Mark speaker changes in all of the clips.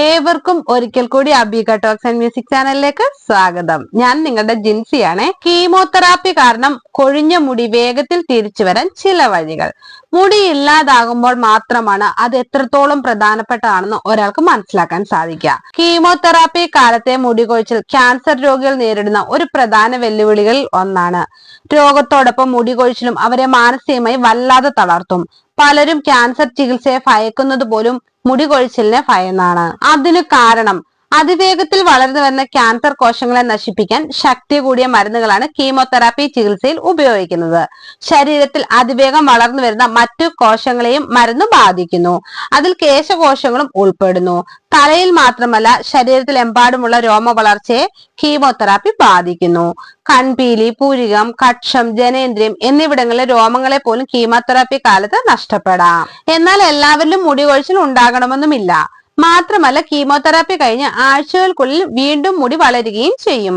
Speaker 1: ഏവർക്കും ഒരിക്കൽ കൂടി അബിക ടോക്സ് ആൻഡ് മ്യൂസിക് ചാനലിലേക്ക് സ്വാഗതം. ഞാൻ നിങ്ങളുടെ ജിൻസിയാണ്. കീമോതെറാപ്പി കാരണം കൊഴിഞ്ഞ മുടി വേഗത്തിൽ തിരിച്ചു വരാൻ ചില വഴികൾ. മുടി ഇല്ലാതാകുമ്പോൾ മാത്രമാണ് അത് എത്രത്തോളം പ്രധാനപ്പെട്ടതാണെന്ന് ഒരാൾക്ക് മനസ്സിലാക്കാൻ സാധിക്കുക. കീമോതെറാപ്പി കാലത്തെ മുടി കൊഴിച്ചിൽ ക്യാൻസർ രോഗികൾ നേരിടുന്ന ഒരു പ്രധാന വെല്ലുവിളികളിൽ ഒന്നാണ്. രോഗത്തോടൊപ്പം മുടികൊഴിച്ചിലും അവരെ മാനസികമായി വല്ലാതെ തളർത്തും. പലരും ക്യാൻസർ ചികിത്സയെ ഭയക്കുന്നത് പോലും മുടികൊഴിച്ചിലിനെ ഭയന്നാണ്. അതിനു കാരണം അതിവേഗത്തിൽ വളർന്നു വരുന്ന ക്യാൻസർ കോശങ്ങളെ നശിപ്പിക്കാൻ ശക്തി കൂടിയ മരുന്നുകളാണ് കീമോതെറാപ്പി ചികിത്സയിൽ ഉപയോഗിക്കുന്നത്. ശരീരത്തിൽ അതിവേഗം വളർന്നു വരുന്ന മറ്റു കോശങ്ങളെയും മരുന്ന് ബാധിക്കുന്നു. അതിൽ കേശകോശങ്ങളും ഉൾപ്പെടുന്നു. തലയിൽ മാത്രമല്ല ശരീരത്തിൽ എമ്പാടുമുള്ള രോമ വളർച്ചയെ കീമോതെറാപ്പി ബാധിക്കുന്നു. കൺപീലി പൂരികം കക്ഷം ജനേന്ദ്രിയം എന്നിവിടങ്ങളിലെ രോമങ്ങളെ പോലും കീമോതെറാപ്പി കാലത്ത് നഷ്ടപ്പെടാം. എന്നാൽ എല്ലാവരിലും മുടി കൊഴിച്ചിൽ ഉണ്ടാകണമെന്നുമില്ല. മാത്രമല്ല കീമോതെറാപ്പി കഴിഞ്ഞ് ആഴ്ചകൾക്കുള്ളിൽ വീണ്ടും മുടി വളരുകയും ചെയ്യും.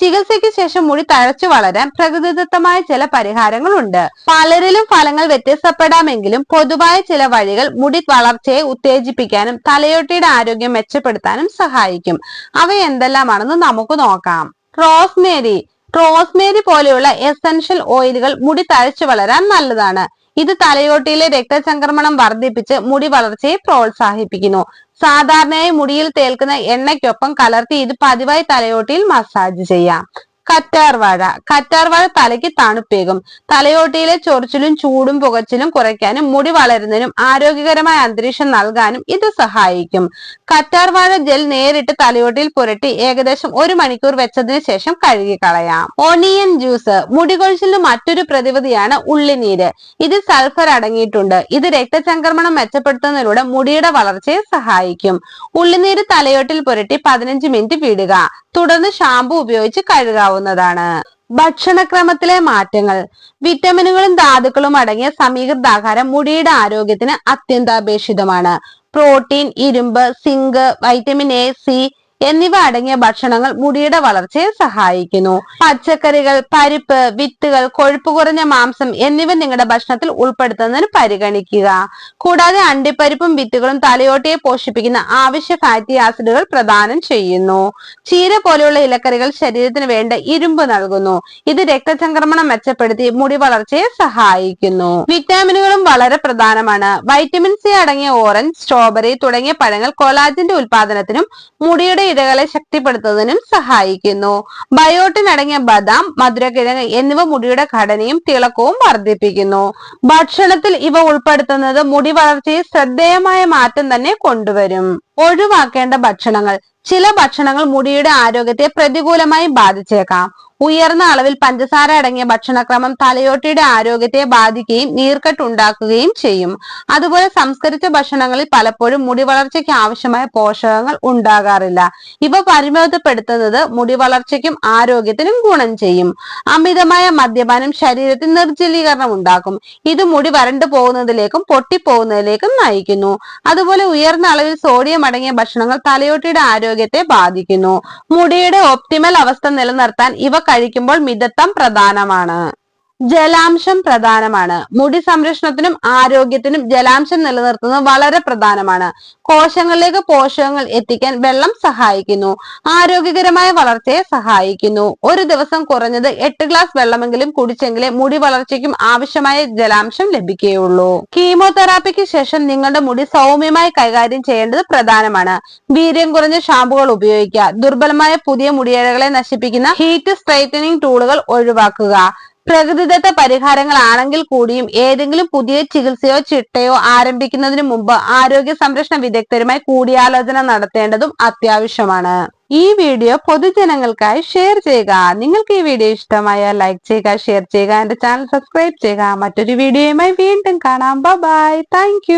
Speaker 1: ചികിത്സയ്ക്ക് ശേഷം മുടി തഴച്ചു വളരാൻ പ്രകൃതിദത്തമായ ചില പരിഹാരങ്ങളുണ്ട്. പലരിലും ഫലങ്ങൾ വ്യത്യസ്തപ്പെടാമെങ്കിലും പൊതുവായ ചില വഴികൾ മുടി വളർച്ചയെ ഉത്തേജിപ്പിക്കാനും തലയോട്ടിയുടെ ആരോഗ്യം മെച്ചപ്പെടുത്താനും സഹായിക്കും. അവ എന്തെല്ലാമാണെന്ന് നമുക്ക് നോക്കാം. റോസ്മേരി. റോസ്മേരി പോലെയുള്ള എസൻഷ്യൽ ഓയിലുകൾ മുടി തഴച്ചു വളരാൻ നല്ലതാണ്. ഇത് തലയോട്ടിയിലെ രക്തചംക്രമണം വർദ്ധിപ്പിച്ച് മുടി വളർച്ചയെ പ്രോത്സാഹിപ്പിക്കുന്നു. സാധാരണയായി മുടിയിൽ തേൽക്കുന്ന എണ്ണയ്ക്കൊപ്പം കലർത്തി ഇത് പതിവായി തലയോട്ടിയിൽ മസാജ് ചെയ്യാം. കറ്റാർവാഴ. കറ്റാർവാഴ തലയ്ക്ക് തണുപ്പേകും. തലയോട്ടിയിലെ ചൊറിച്ചിലും ചൂടും പുകച്ചിലും കുറയ്ക്കാനും മുടി വളരുന്നതിനും ആരോഗ്യകരമായ അന്തരീക്ഷം നൽകാനും ഇത് സഹായിക്കും. കറ്റാർവാഴ ജെൽ നേരിട്ട് തലയോട്ടിയിൽ പുരട്ടി ഏകദേശം ഒരു മണിക്കൂർ വെച്ചതിന് ശേഷം കഴുകി കളയാം ഒണിയൻ ജ്യൂസ് മുടികൊഴിച്ചിലിന് മറ്റൊരു പ്രതിവിധിയാണ് ഉള്ളിനീര്. ഇതിൽ സൾഫർ അടങ്ങിയിട്ടുണ്ട്. ഇത് രക്തചംക്രമണം മെച്ചപ്പെടുത്തുന്നതിലൂടെ മുടിയുടെ വളർച്ചയെ സഹായിക്കും. ഉള്ളിനീര് തലയോട്ടിൽ പുരട്ടി പതിനഞ്ച് മിനിറ്റ് വിടുക. തുടർന്ന് ഷാമ്പു ഉപയോഗിച്ച് കഴുകാവുന്നതാണ്. ഭക്ഷണക്രമത്തിലെ മാറ്റങ്ങൾ. വിറ്റമിനുകളും ധാതുക്കളും അടങ്ങിയ സമീകൃതാഹാരം മുടിയുടെ ആരോഗ്യത്തിന് അത്യന്താപേക്ഷിതമാണ്. പ്രോട്ടീൻ ഇരുമ്പ് സിങ്ക് വൈറ്റമിൻ എ സി എന്നിവ അടങ്ങിയ ഭക്ഷണങ്ങൾ മുടിയുടെ വളർച്ചയെ സഹായിക്കുന്നു. പച്ചക്കറികൾ പരിപ്പ് വിത്തുകൾ കൊഴുപ്പ് കുറഞ്ഞ മാംസം എന്നിവ നിങ്ങളുടെ ഭക്ഷണത്തിൽ ഉൾപ്പെടുത്തുന്നതിന് പരിഗണിക്കുക. കൂടാതെ അണ്ടിപ്പരിപ്പും വിത്തുകളും തലയോട്ടിയെ പോഷിപ്പിക്കുന്ന ആവശ്യ ഫാറ്റി ആസിഡുകൾ പ്രദാനം ചെയ്യുന്നു. ചീര പോലെയുള്ള ഇലക്കറികൾ ശരീരത്തിന് വേണ്ട ഇരുമ്പ് നൽകുന്നു. ഇത് രക്തചംക്രമണം മെച്ചപ്പെടുത്തി മുടി വളർച്ചയെ സഹായിക്കുന്നു. വിറ്റാമിനുകളും വളരെ പ്രധാനമാണ്. വൈറ്റമിൻ സി അടങ്ങിയ ഓറഞ്ച് സ്ട്രോബെറി തുടങ്ങിയ പഴങ്ങൾ കൊലാജിന്റെ ഉൽപാദനത്തിനും മുടിയുടെ ഇഴകളെ ശക്തിപ്പെടുത്തുന്നതിനും സഹായിക്കുന്നു. ബയോട്ടിൻ അടങ്ങിയ ബദാം മധുരക്കിഴങ്ങ് എന്നിവ മുടിയുടെ ഘടനയും തിളക്കവും വർദ്ധിപ്പിക്കുന്നു. ഭക്ഷണത്തിൽ ഇവ ഉൾപ്പെടുത്തുന്നത് മുടി വളർച്ചയിൽ ശ്രദ്ധേയമായ മാറ്റം തന്നെ കൊണ്ടുവരും. ഒഴിവാക്കേണ്ട ഭക്ഷണങ്ങൾ. ചില ഭക്ഷണങ്ങൾ മുടിയുടെ ആരോഗ്യത്തെ പ്രതികൂലമായി ബാധിച്ചേക്കാം. ഉയർന്ന അളവിൽ പഞ്ചസാര അടങ്ങിയ ഭക്ഷണക്രമം തലയോട്ടിയുടെ ആരോഗ്യത്തെ ബാധിക്കുകയും നീർക്കെട്ട് ഉണ്ടാക്കുകയും ചെയ്യും. അതുപോലെ സംസ്കരിച്ച ഭക്ഷണങ്ങളിൽ പലപ്പോഴും മുടി വളർച്ചയ്ക്ക് ആവശ്യമായ പോഷകങ്ങൾ ഉണ്ടാകാറില്ല. ഇവ പരിമിതപ്പെടുത്തുന്നത് മുടി വളർച്ചയ്ക്കും ആരോഗ്യത്തിനും ഗുണം ചെയ്യും. അമിതമായ മദ്യപാനം ശരീരത്തിൽ നിർജലീകരണം ഉണ്ടാക്കും. ഇത് മുടി വരണ്ടു പോകുന്നതിലേക്കും പൊട്ടിപ്പോകുന്നതിലേക്കും നയിക്കുന്നു. അതുപോലെ ഉയർന്ന അളവിൽ സോഡിയം അടങ്ങിയ ഭക്ഷണങ്ങൾ തലയോട്ടിയുടെ ആരോഗ്യത്തെ ബാധിക്കുന്നു. മുടിയുടെ ഒപ്റ്റിമൽ അവസ്ഥ നിലനിർത്താൻ ഇവ കഴിക്കുമ്പോൾ മിതത്വം പ്രധാനമാണ്. ജലാംശം പ്രധാനമാണ്. മുടി സംരക്ഷണത്തിനും ആരോഗ്യത്തിനും ജലാംശം നിലനിർത്തുന്നത് വളരെ പ്രധാനമാണ്. കോശങ്ങളിലേക്ക് പോഷകങ്ങൾ എത്തിക്കാൻ വെള്ളം സഹായിക്കുന്നു. ആരോഗ്യകരമായ വളർച്ചയെ സഹായിക്കുന്നു. ഒരു ദിവസം കുറഞ്ഞത് എട്ട് ഗ്ലാസ് വെള്ളമെങ്കിലും കുടിച്ചെങ്കിലേ മുടി വളർച്ചയ്ക്കും ആവശ്യമായ ജലാംശം ലഭിക്കുകയുള്ളൂ. കീമോതെറാപ്പിക്ക് ശേഷം നിങ്ങളുടെ മുടി സൗമ്യമായി കൈകാര്യം ചെയ്യേണ്ടത് പ്രധാനമാണ്. വീര്യം കുറഞ്ഞ ഷാമ്പുകൾ ഉപയോഗിക്കുക. ദുർബലമായ പുതിയ മുടിയേഴകളെ നശിപ്പിക്കുന്ന ഹീറ്റ് സ്ട്രൈറ്റനിങ് ടൂളുകൾ ഒഴിവാക്കുക. പ്രകൃതിദത്ത പരിഹാരങ്ങളാണെങ്കിൽ കൂടിയും ഏതെങ്കിലും പുതിയ ചികിത്സയോ ചിട്ടയോ ആരംഭിക്കുന്നതിന് മുമ്പ് ആരോഗ്യ സംരക്ഷണ വിദഗ്ധരുമായി കൂടിയാലോചന നടത്തേണ്ടതും അത്യാവശ്യമാണ്. ഈ വീഡിയോ പൊതുജനങ്ങൾക്കായി ഷെയർ ചെയ്യുക. നിങ്ങൾക്ക് ഈ വീഡിയോ ഇഷ്ടമായ ലൈക്ക് ചെയ്യുക ഷെയർ ചെയ്യുക എന്റെ ചാനൽ സബ്സ്ക്രൈബ് ചെയ്യുക. മറ്റൊരു വീഡിയോയുമായി വീണ്ടും കാണാം. Bye thank